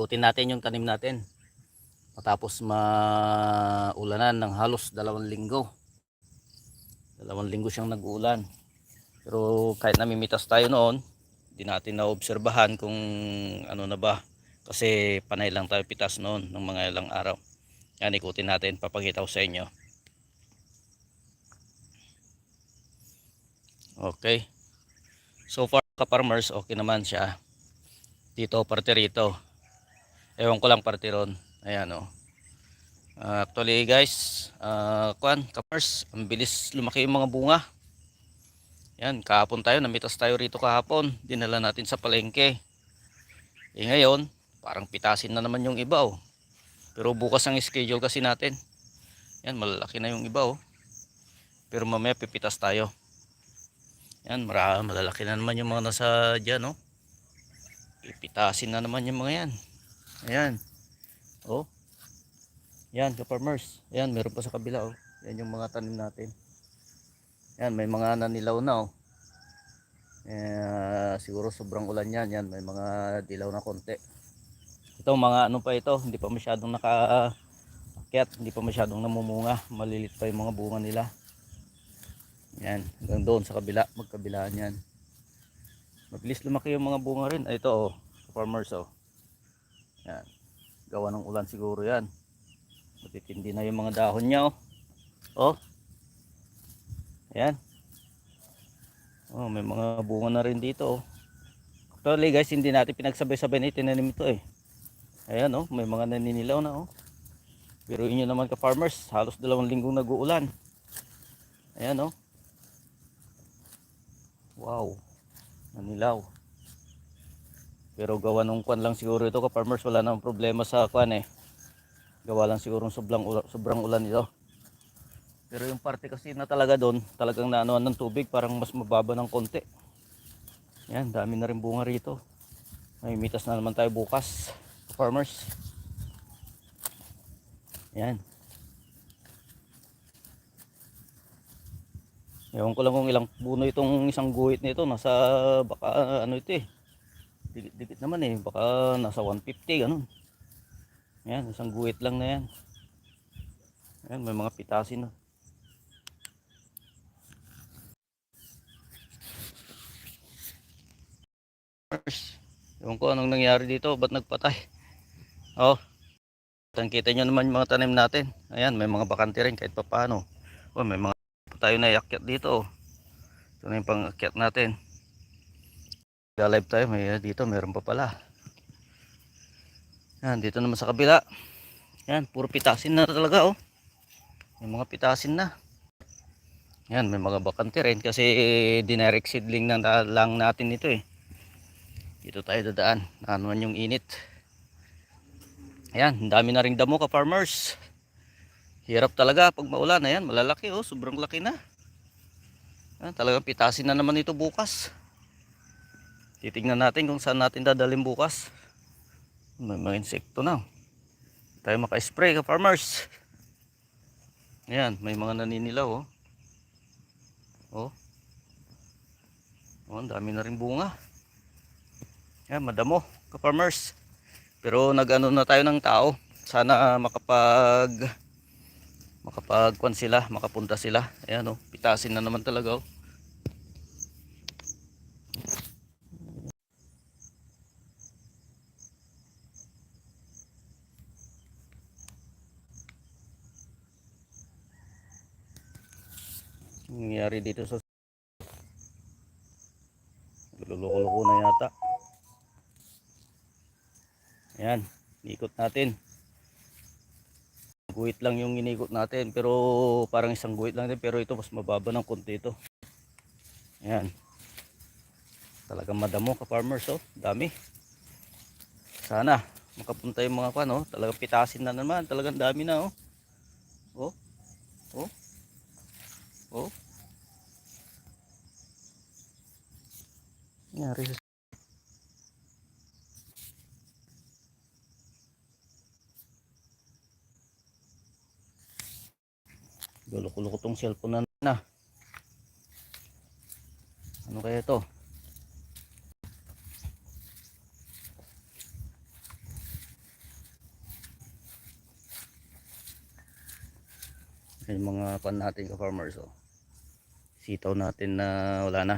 ikutin natin yung tanim natin. Matapos maulanan ng halos dalawang linggo. Dalawang linggo siyang nag-uulan. Pero kahit namimitas tayo noon di natin naobserbahan kung ano na ba. Kasi panay lang tayo pitas noon ng mga ilang araw. Yan ikutin natin. Papakita ko sa inyo. Okay. So far ka-farmers okay naman siya. Dito parte rito ewan ko lang parte ron. Ayan o Ah, actually guys uh, kwan kapars ang bilis lumaki yung mga bunga. Yan kahapon tayo namitas tayo rito kahapon. Dinala natin sa palengke. Eh ngayon parang pitasin na naman yung iba oh. Pero bukas ang schedule kasi natin. Yan malalaki na yung iba oh. Pero mamaya pipitas tayo. Yan mara, malalaki na naman yung mga nasa dyan oh. Pipitasin na naman yung mga yan ayan. Oh. Yan ka-farmers. Ayan meron pa sa kabila oh. Yan yung mga tanim natin. Yan may mga nanilaw na oh. Eh, siguro sobrang ulan yan. Yan may mga dilaw na konti. Ito mga ano pa ito hindi pa masyadong naka akyat hindi pa masyadong namumunga. Malilit pa yung mga bunga nila. Yan hanggang doon sa kabila magkabilaan yan. Mabilis lumaki yung mga bunga rin. Ay, ito oh. Farmers oh yan. Gawa ng ulan siguro yan. Matitindi na yung mga dahon niya oh. Oh. Yan. Oh may mga bunga na rin dito oh. Actually guys hindi natin pinagsabay-sabay na itinanim ito eh. Ayan oh. May mga naninilaw na oh. Pero inyo naman ka farmers halos dalawang linggong nag-uulan. Ayan oh. Wow. Nanilaw pero gawa nung kwan lang siguro ito ka farmers wala namang problema sa kwan eh. Gawa lang siguro sobrang sobrang ulan ito. Pero yung parte kasi na talaga doon talagang naanuan ng tubig parang mas mababa ng konti. Yan dami na rin bunga rito. May mitas na naman tayo bukas farmers yan. Ewan ko lang kung ilang puno itong isang guhit nito. Nasa baka ano ito eh. Dikit-dikit naman eh. Baka nasa 150 ganun. Yan, isang guhit lang na yan. Yan, may mga pitasin na. Ewan ko anong nangyari dito. Ba't nagpatay? Oh. Kita nyo naman yung mga tanim natin. Ayan, may mga bakante rin kahit pa paano. Oh, may mga tayo na iakyat dito. Ito na yung pang-akyat natin. Live tayo. May, dito meron pa pala. Yan, dito naman sa kabila. Yan, puro pitasin na talaga oh. May mga pitasin na. Yan, may mga bakante rin kasi dinirect seedling na lang natin ito eh. Dito tayo dadaan. Nanuan yung init. Ayan, dami na ring damo ka farmers. Hirap talaga pag maulan. Ayan, malalaki oh. Sobrang laki na. Ayan, talagang pitasin na naman ito bukas. Titingnan natin kung saan natin dadalhin bukas. May mga insekto na. Tayo maka-spray ka farmers. Ayan, may mga naninilaw oh. Oh. Oh, dami na rin bunga. Ayan, madamo ka farmers. Pero nag-ano na tayo ng tao. Sana makapag makapagkuan sila, makapunta sila. Ayan oh, pitasin na naman talaga oh. Nangyari dito sa luloko-loko na yata. Ayan ikot natin. Guhit lang yung inikot natin pero parang isang guhit lang din pero ito mas mababa ng konti ito. Ayan. Talagang madamo ka farmers oh. Dami. Sana makapunta yung mga kwan oh. Talagang pitasin na naman talagang dami na oh. Oh. Oh. Oh. nangyari sa Luluko-luko tong cellphone na na. Ano kaya to? Yung mga pan natin ka farmers oh. Sitaw natin na wala na.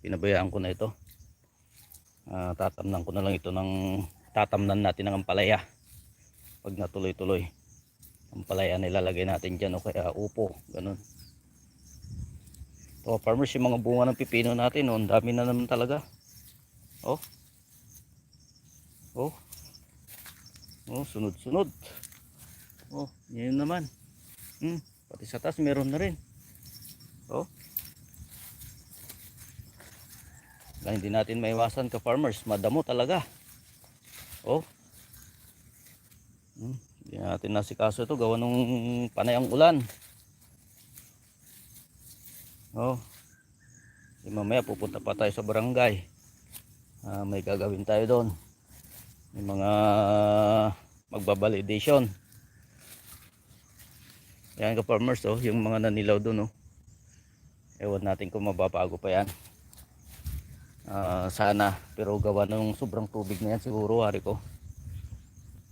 Pinabayaan ko na ito. Ah, tatamnan ko na lang ito ng tatamnan natin ng ampalaya. Pag natuloy tuloy ampalaya nilalagay natin dyan o kaya upo ganun. Ito farmers yung mga bunga ng pipino natin oh, ang dami na naman talaga. Oh. Oh. Oh sunod sunod oh yun naman. Hmm, pati sa taas meron na rin. Oh na hindi natin maiwasan ka farmers madamo talaga. Oh. Hmm, hindi natin nasikaso ito gawa nung panayang ulan. Oh. Di mamaya pupunta pa tayo sa barangay. Ah, may gagawin tayo doon. May mga magbabalidation. Yan ka farmers oh yung mga nanilaw doon oh. Ewan natin kung mababago pa yan Ah, sana pero gawa ng sobrang tubig na yan siguro hari ko.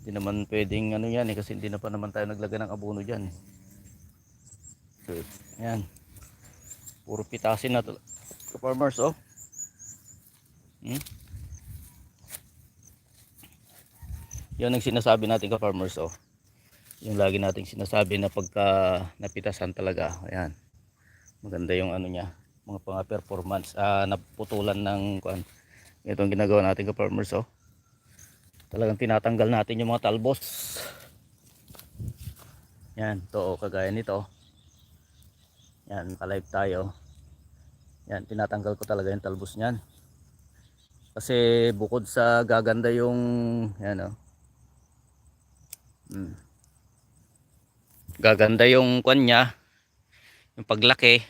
Hindi naman pwedeng ano yan eh kasi hindi na pa naman tayo naglagay ng abono dyan eh. so, ayan puro pitasin na to farmers oh. Hmm? yun ang sinasabi natin ka farmers oh. Yung lagi nating sinasabi na pagka napitasan talaga ayan. Maganda yung ano niya mga pang performance. Ah naputulan ng kuan ito ginagawa natin ka farmers oh. Talagang tinatanggal natin yung mga talbos. Yan to oh, kagaya nito. Yan ka-live tayo. Yan tinatanggal ko talaga yung talbos niyan. Kasi bukod sa gaganda yung yan oh. Hmm. gaganda yung kwan niya yung paglaki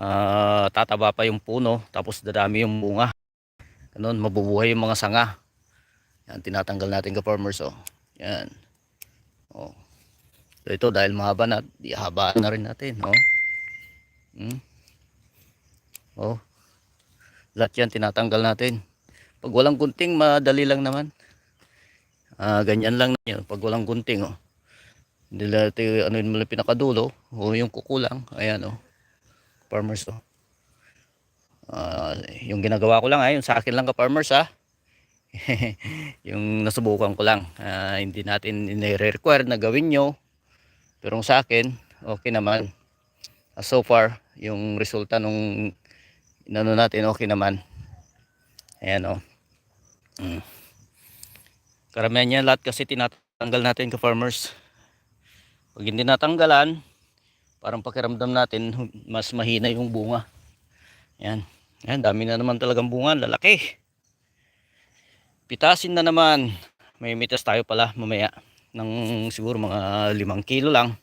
Ah, tataba pa yung puno tapos dadami yung bunga. Ganun mabubuhay yung mga sanga. Yan tinatanggal natin ka farmers oh. Yan. Oh. So ito dahil mahaba na di haba na rin natin oh. Hmm? oh. Lahat yan tinatanggal natin. Pag walang gunting madali lang naman. Ah ganyan lang yun. Pag walang gunting oh. Hindi natin ano yun mo lang pinakadulo o yung kukulang. Ayan oh farmers to. Ah, yung ginagawa ko lang ay yung sa akin lang ka farmers ha. yung nasubukan ko lang. Ah, hindi natin i-require na gawin nyo. Pero sa akin, okay naman. Ah, so far, yung resulta nung inano natin okay naman. Ayan o. Oh. Mm. Karamihan niya lahat kasi tinatanggal natin ka farmers. Pag hindi natanggalan, parang pakiramdam natin mas mahina yung bunga. Yan. Yan dami na naman talagang bunga. Lalaki. Pitasin na naman. May mitas tayo pala mamaya ng siguro mga limang kilo lang.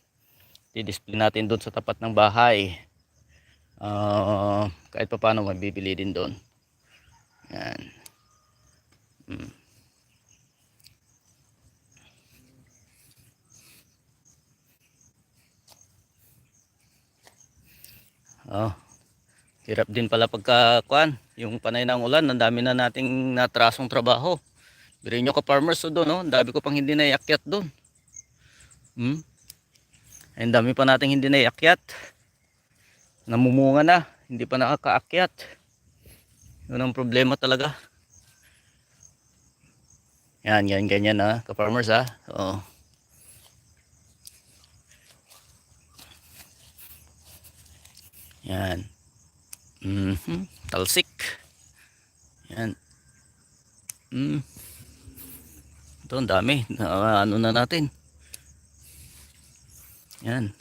Di-display natin doon sa tapat ng bahay. Uh, kahit pa paano mabibili din doon yan. Hmm. Oh. Hirap din pala pagka kuan, yung panay ng ulan, ang dami na nating natrasong trabaho. Biro nyo ka farmers so doon, no? ang dami ko pang hindi naiakyat doon. Hmm? Ang dami pa nating hindi naiakyat. Namumunga na, hindi pa nakakaakyat. Yun ang problema talaga. Yan, yan, ganyan na, ka-farmers ha. Oo. Yan. Mm -hmm. Talsik. Yan. Mm. Ito ang dami. Na, ano na natin. Yan.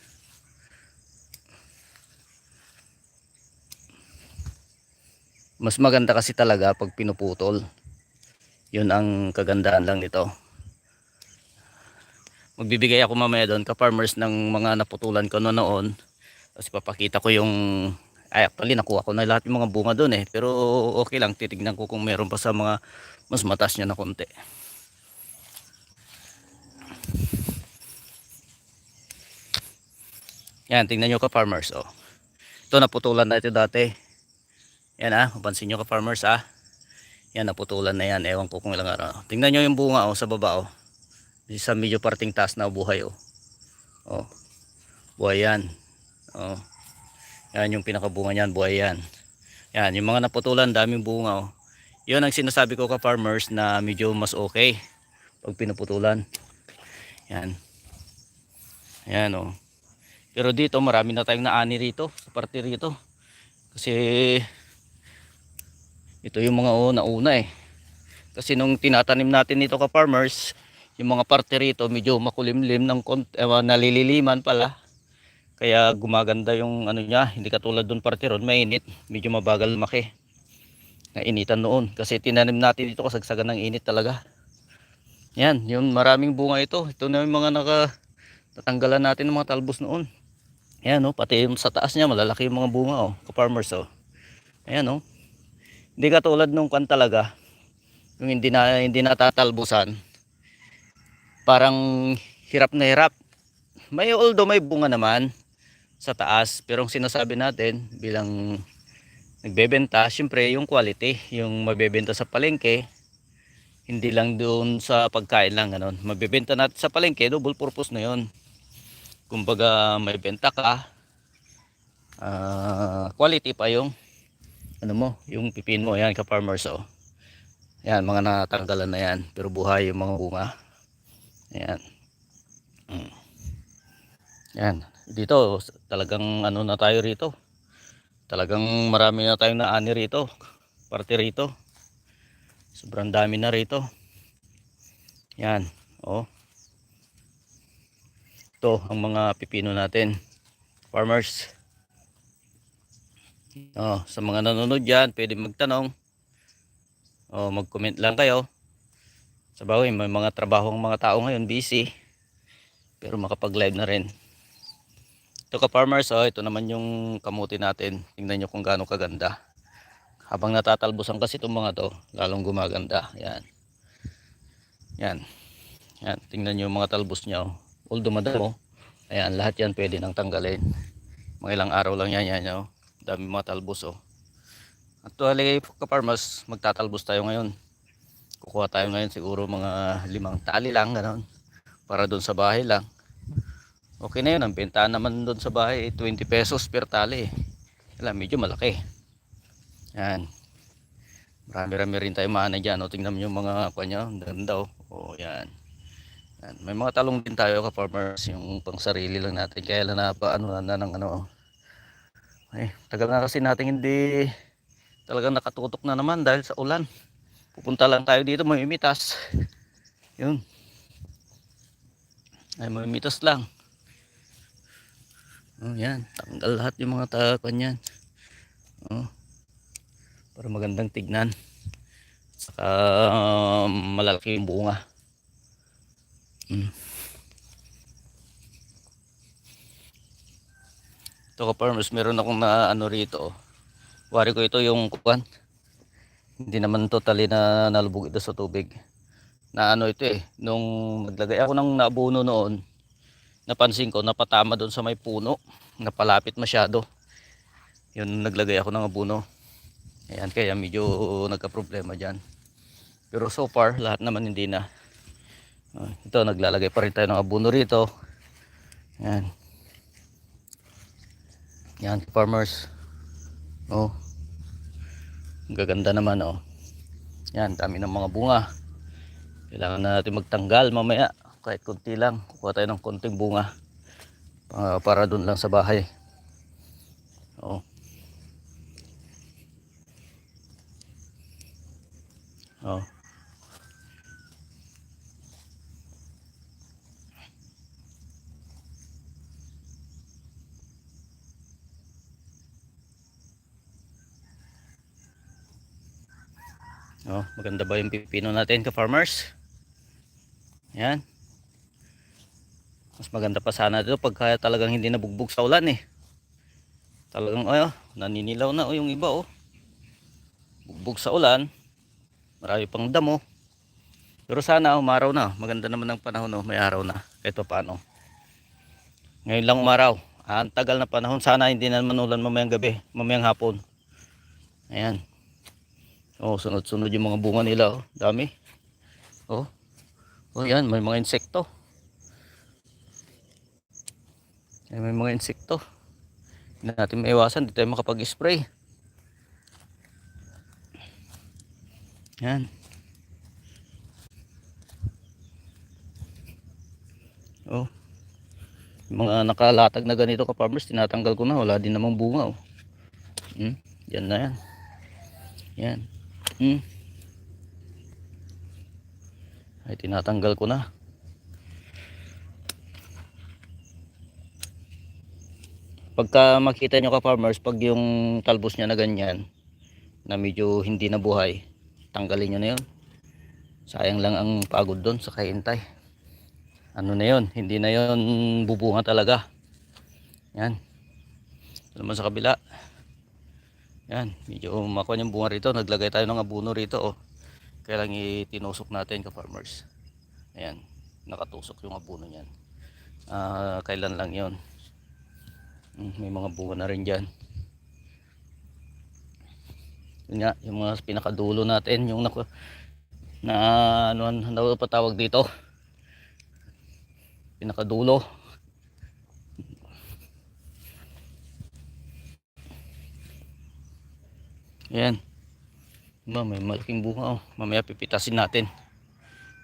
Mas maganda kasi talaga pag pinuputol. Yun ang kagandahan lang nito. Magbibigay ako mamaya doon ka farmers ng mga naputulan ko noon noon tapos papakita ko yung ay actually nakuha ko na lahat yung mga bunga doon eh. Pero okay lang titignan ko kung meron pa sa mga mas matas niya na konti. Yan tingnan nyo ka farmers oh. ito naputulan na ito dati. Yan ah mapansin nyo ka farmers ah. Yan naputulan na yan. Ewan ko kung ilang araw. Tingnan nyo yung bunga oh sa baba oh. Sa medyo parting taas na buhay oh. Oh. Buhay yan. Oh. Yan yung pinakabunga niyan, buhay yan. Yan, yung mga naputulan, daming bunga oh. Yun ang sinasabi ko ka farmers na medyo mas okay pag pinuputulan. Yan. Yan oh. Pero dito marami na tayong naani rito, sa parte rito. Kasi ito yung mga una-una eh. Kasi nung tinatanim natin dito ka farmers, yung mga parte rito medyo makulimlim ng eh, nalililiman pala. Kaya gumaganda yung ano niya, hindi katulad doon parte ron, mainit, medyo mabagal lumaki. Nainitan noon kasi tinanim natin dito kasagsagan ng init talaga. Yan, yung maraming bunga ito. Ito na yung mga naka natanggalan natin ng mga talbos noon. Ayan oh, pati yung sa taas niya malalaki yung mga bunga oh, ka-farmers oh. Ayan oh. Hindi katulad nung kan talaga, yung hindi na hindi natatalbusan. Parang hirap na hirap. May although may bunga naman sa taas, pero ang sinasabi natin bilang nagbebenta, syempre yung quality, yung mabebenta sa palengke, hindi lang doon sa pagkain lang ganun. Mabebenta natin sa palengke, double purpose na 'yon. Kumbaga may benta ka, ah, quality pa yung ano mo, yung pipin mo, yan ka farmers oh. Yan, mga natanggalan na yan, pero buhay yung mga bunga. Ayan. Mm. Yan, dito talagang ano na tayo rito. Talagang marami na tayong naani rito. Parte rito. Sobrang dami na rito. Yan, oh. Ito ang mga pipino natin. Farmers. Oh, sa mga nanonood diyan, pwede magtanong. Oh, mag-comment lang kayo. Sa bagay, may mga trabaho ang mga tao ngayon, busy. Pero makapag-live na rin. Ito ka farmers, oh, ito naman yung kamuti natin. Tingnan nyo kung gaano kaganda. Habang natatalbusan kasi itong mga to, lalong gumaganda. Yan. Yan. Yan, tingnan nyo yung mga talbos niya. Oh. Although madamo, ayan, lahat yan pwede nang tanggalin. Mga ilang araw lang yan, yan, oh. Dami mga talbos, oh. Actually, ka-farmers, magtatalbos tayo ngayon. Kukuha tayo ngayon siguro mga limang tali lang, gano'n. Para doon sa bahay lang. Okay na yun, ang benta naman doon sa bahay, 20 pesos per tali. Alam, medyo malaki. Yan. Marami-rami rin tayo maana dyan. O, tingnan yung mga kanya, ganda, oh. O, yan. yan. May mga talong din tayo ka-farmers, yung pang sarili lang natin. Kaya lang na, pa, ano, na, ng ano, ay, tagal na kasi natin hindi talagang nakatutok na naman dahil sa ulan. Pupunta lang tayo dito, mamimitas. Yun. Ay, mamimitas lang. Oh, yan. Tanggal lahat yung mga takan yan. Oh. Para magandang tignan. Saka malalaki yung bunga. Hmm. Ito ka farmers, meron akong na ano rito. oh. Wari ko ito yung kuwan. Hindi naman totally na nalubog ito sa tubig. Na ano ito eh, nung naglagay ako ng nabuno noon, napansin ko napatama doon sa may puno, napalapit masyado. Yun naglagay ako ng abuno. Ayan, kaya medyo nagka-problema dyan. Pero so far, lahat naman hindi na. Ah, ito, naglalagay pa rin tayo ng abuno rito. Ayan. Yan, farmers. Oh. Gaganda naman, oh. Yan, dami ng mga bunga. Kailangan na natin magtanggal mamaya. Kahit konti lang. Kukuha tayo ng konting bunga. Pa- para doon lang sa bahay. Oh. Oh. Oh, maganda ba yung pipino natin ka farmers? Yan. Mas maganda pa sana dito pag kaya talagang hindi nabugbog sa ulan eh. Talagang oh, naninilaw na oh, yung iba oh. Bugbog sa ulan. Marami pang damo. Pero sana umaraw na. Maganda naman ang panahon oh, may araw na. Kahit pa paano. Ngayon lang umaraw. Ah, ang tagal na panahon. Sana hindi na naman ulan mamayang gabi, mamayang hapon. Ayan. Oh, sunod-sunod yung mga bunga nila, oh. Dami. Oh. Oh, yan, may mga insekto. Ay, may mga insekto. Hindi natin maiwasan. Hindi tayo makapag-spray. Yan. Oh. Mga nakalatag na ganito ka farmers, tinatanggal ko na. Wala din namang bunga. Oh. Hmm? Yan na yan. Yan. Hmm. Ay, tinatanggal ko na. Pagka makita nyo ka farmers, pag yung talbos niya na ganyan, na medyo hindi na buhay, tanggalin nyo na yun. Sayang lang ang pagod doon sa kahintay. Ano na yun, hindi na yun bubunga talaga. Yan. Naman sa kabila. Yan, medyo makuha yung bunga rito. Naglagay tayo ng abuno rito. Oh. Kaya lang itinusok natin ka farmers. Ayan, nakatusok yung abuno niyan. Ah, kailan lang yon may mga bunga na rin dyan. Yun nga, yung mga pinakadulo natin, yung naku, na ano, ano pa tawag dito? Pinakadulo. Ayan. Diba, may malaking bunga oh. Mamaya pipitasin natin.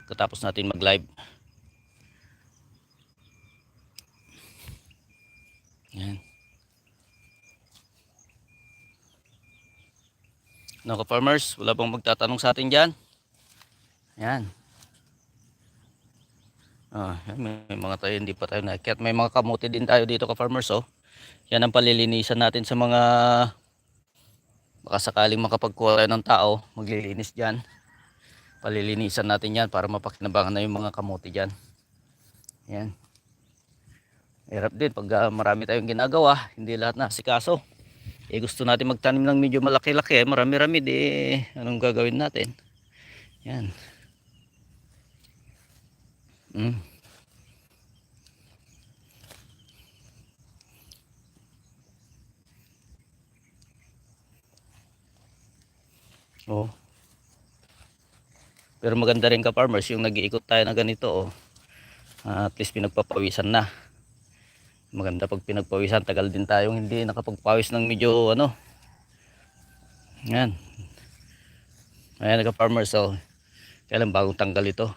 Katapos natin mag-live. Yan. No farmers, wala bang magtatanong sa atin diyan? Yan. Ah, yan, may, may mga tayo hindi pa tayo nakikyat. May mga kamote din tayo dito ka farmers oh. Yan ang palilinisan natin sa mga baka sakaling makapagkuha ng tao, maglilinis diyan. Palilinisan natin yan para mapakinabangan na yung mga kamote diyan. Yan. Hirap din pag ah, marami tayong ginagawa, hindi lahat na sikaso. Eh gusto natin magtanim ng medyo malaki-laki, eh, marami-rami di anong gagawin natin? Yan. Mm. Oh. Pero maganda rin ka farmers yung nag-iikot tayo na ganito oh. Ah, at least pinagpapawisan na maganda pag pinagpawisan tagal din tayong hindi nakapagpawis ng medyo ano. Yan. Ayan nagka farmer so kailan bagong tanggal ito?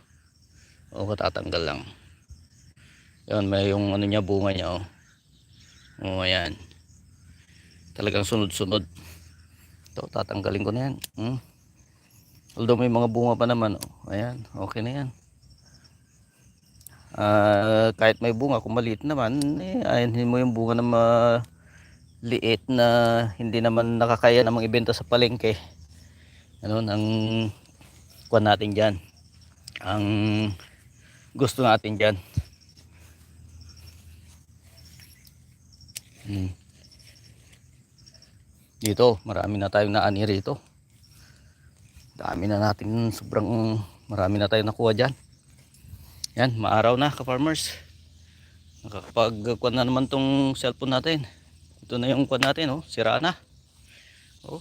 O katatanggal lang. Yun may yung ano niya bunga niya oh. Oh ayan. Talagang sunod sunod ito tatanggalin ko na yan. Hmm. although may mga bunga pa naman oh. Ayan okay na yan Ah, kahit may bunga kung maliit naman eh, ayun mo yung bunga na maliit na hindi naman nakakaya namang ibenta sa palengke. Ano ang kuha natin dyan. Ang gusto natin dyan. Hmm. dito marami na tayong naani rito. Dami na natin sobrang marami na tayong nakuha dyan yan, maaraw na ka-farmers. Nakakapag-kuha na naman tong cellphone natin. Ito na yung kuha natin, oh. Sira na. Oh.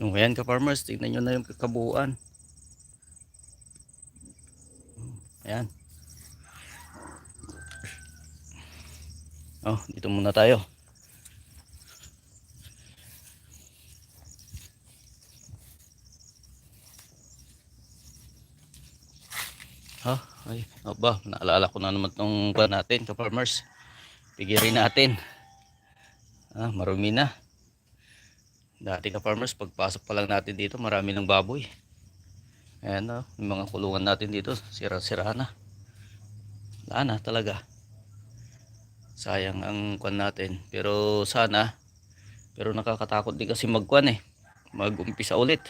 Nung yan ka-farmers, tignan nyo na yung kakabuuan. Ayan. Oh, dito muna tayo. Ha? Ay, aba, naalala ko na naman tong kuha natin, ka-farmers. Pigirin natin. Ah, marumi na. Dati ka-farmers, pagpasok pa lang natin dito, marami ng baboy. Ayan o, yung mga kulungan natin dito, sira-sira na. Wala na talaga. Sayang ang kwan natin. Pero sana, pero nakakatakot din kasi magkwan eh. Mag-umpisa ulit.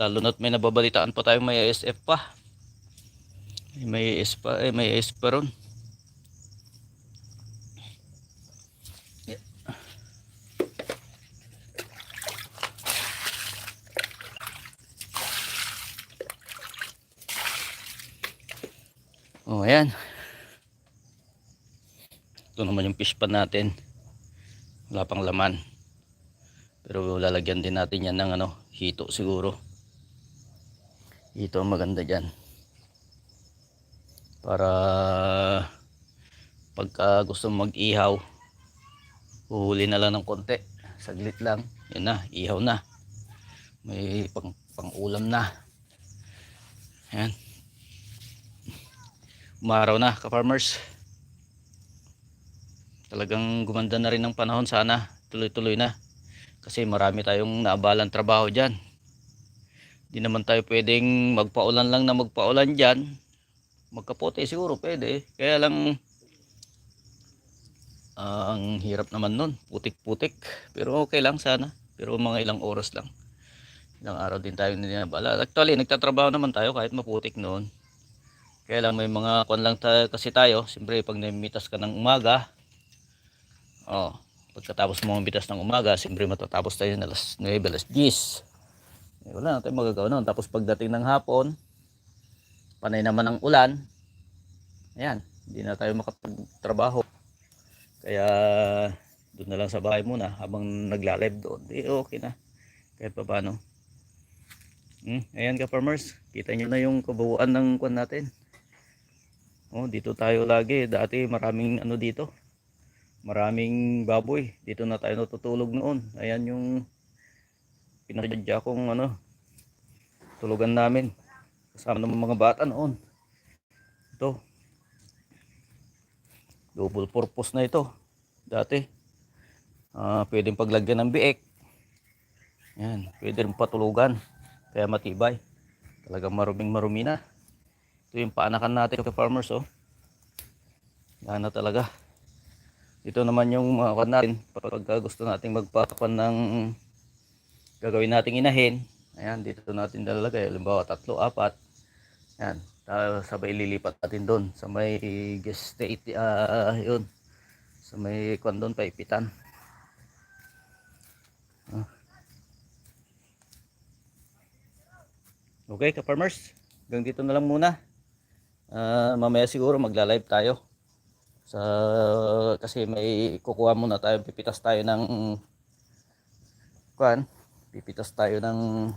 Lalo na't may nababalitaan pa tayong may ASF pa. May AS pa, eh, may pa ron. Oh, ayan. Ito naman yung fish pan natin. Wala pang laman. Pero lalagyan din natin yan ng ano, hito siguro. Ang maganda dyan. Para pagka gusto mag-ihaw, huhuli na lang ng konti. Saglit lang. Yun na, ihaw na. May pang, pang ulam na. Ayan. Umaraw na, ka-farmers. Talagang gumanda na rin ng panahon sana. Tuloy-tuloy na. Kasi marami tayong naabalang trabaho dyan. Di naman tayo pwedeng magpaulan lang na magpaulan dyan. Magkapote siguro pwede. Kaya lang ah, ang hirap naman nun. Putik-putik. Pero okay lang sana. Pero mga ilang oras lang. Ilang araw din tayo ninabala. Actually, nagtatrabaho naman tayo kahit maputik noon. Kaya lang may mga kwan lang tayo, kasi tayo. Siyempre pag namitas ka ng umaga. Oh, pagkatapos mo mitas ng umaga, siyempre matatapos tayo na alas 9, alas 10. Eh, wala na tayong magagawa noon. Tapos pagdating ng hapon, panay naman ang ulan. Ayan, hindi na tayo makapagtrabaho. Kaya doon na lang sa bahay muna habang nagla-live doon. Di okay na. Kahit pa paano. Hmm, ayan ka farmers. Kita nyo na yung kabuuan ng kwan natin. Oh, dito tayo lagi. Dati maraming ano dito. Maraming baboy. Dito na tayo natutulog noon. Ayan yung pinasadya kong ano tulugan namin kasama ng mga bata noon. Ito. Double purpose na ito. Dati Ah, pwedeng paglagyan ng biek yan pwede rin patulugan. Kaya matibay. Talagang maruming marumi na. Ito yung paanakan natin ka farmers oh. Yan na talaga. Ito naman yung mga kwan natin. Pag gusto nating magpapakan ng gagawin nating inahin ayan dito natin lalagay halimbawa tatlo apat yan. Ta- sabay lilipat natin doon. Sa may guest state ah yun. Sa may kwan doon paipitan. Ah. okay ka farmers hanggang dito na lang muna. Ah, mamaya siguro magla-live tayo. Sa kasi may kukuha muna tayo. Pipitas tayo ng kwan? Pipitas tayo ng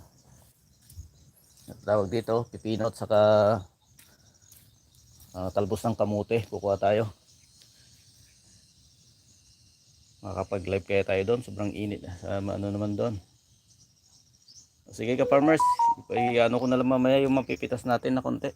tawag dito pipino at saka ah, talbos ng kamote. Kukuha tayo. Makakapag live kaya tayo doon. Sobrang init. Sa ano naman doon. Sige ka farmers. Ano ko na lang mamaya yung mapipitas natin na konti